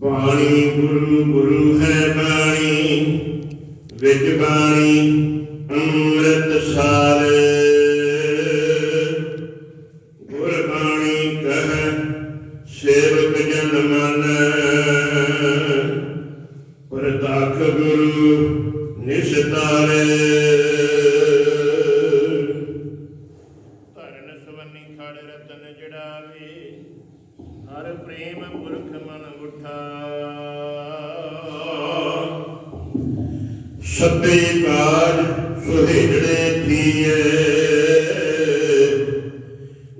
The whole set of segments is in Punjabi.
ਬਾਣੀ ਗੁਰੂ ਗੁਰੂ ਹੈ ਬਾਣੀ ਵਿੱਚ ਬਾਣੀ, ਅੰਮ੍ਰਿਤ ਸਾਰ। ਗੁਰ ਬਾਣੀ ਕਹੈ, ਸੇਵਕ ਜਨ ਮਨ। ਪ੍ਰਤਾਖ ਗੁਰੂ ਨਿਸਤਾਰੇ ਧਰਨ ਸਵੰਨੀ ਖੜ ਰਤਨ ਜੜਾਵੇ। ਹਰ ਪ੍ਰੇਮ ਪੁਰਖ ਮਨ ਉਠਾ। ਸਭੇ ਕਾਜ ਸੁਹੇੜੜੇ ਥੀਏ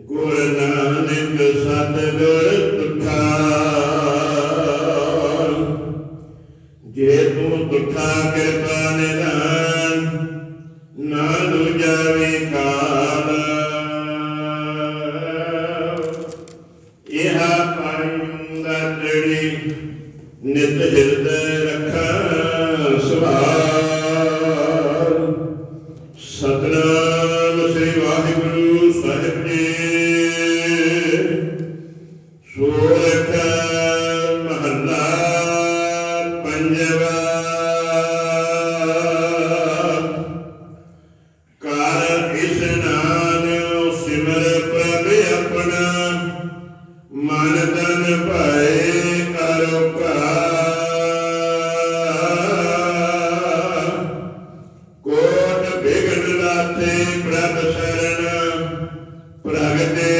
ਗੁਰ ਨਾਨਕ ਸਤਿਗੁਰ ਇਹਾ ਪਾਇੰਦਾ ਨਿਤ ਹਿਰਦੈ ਰੱਖਾ ਸੁਭਾਅ। ਸਤਨਾਮ ਸ੍ਰੀ ਵਾਹਿਗੁਰੂ ਸਾਹਿਬ ਜੀ। ਸੋਰਠ ਮਹੱਲਾ ਪੰਜਵਾ ਪ੍ਰਭ ਸ਼ਰਨ ਪ੍ਰਗਟੇ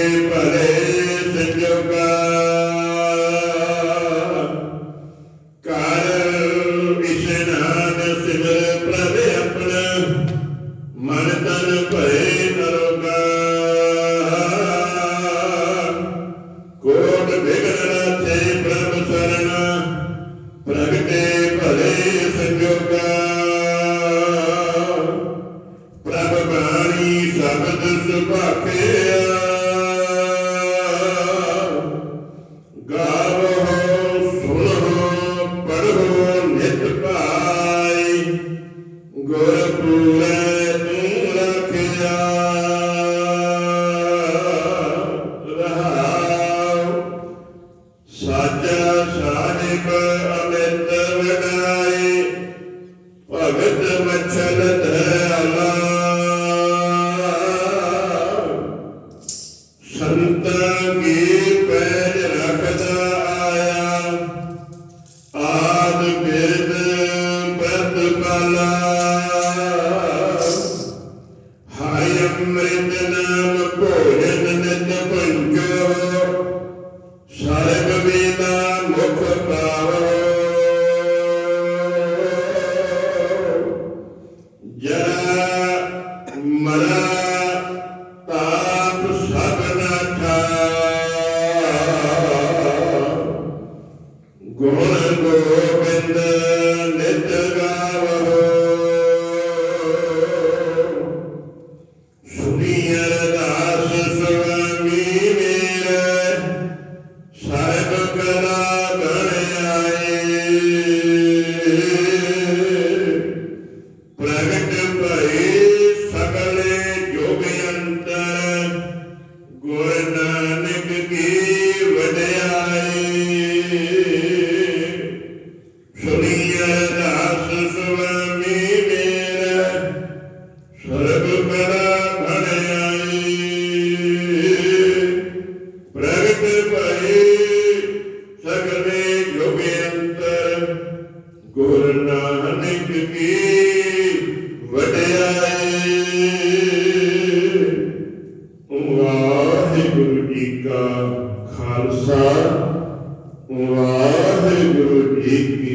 ਅੰਮ੍ਰਿਤ ਨਾਮ ਭੋਜਨ ਨਿਤ ਪੰਜੋ ਸਰਬ ਵੇਦਾ ਮੁਖ ਪਾਵੋ ਜਰਾ ਮਰਾ ਤਾਪ ਸਭ ਨਾਠਾ ਗੁਣ ਗੋਬਿੰਦ ਨਿਤ ਗਾਵੋ ਖਾਲਸਾ ਵਾਹਿਗੁਰੂ ਜੀ ਕੀ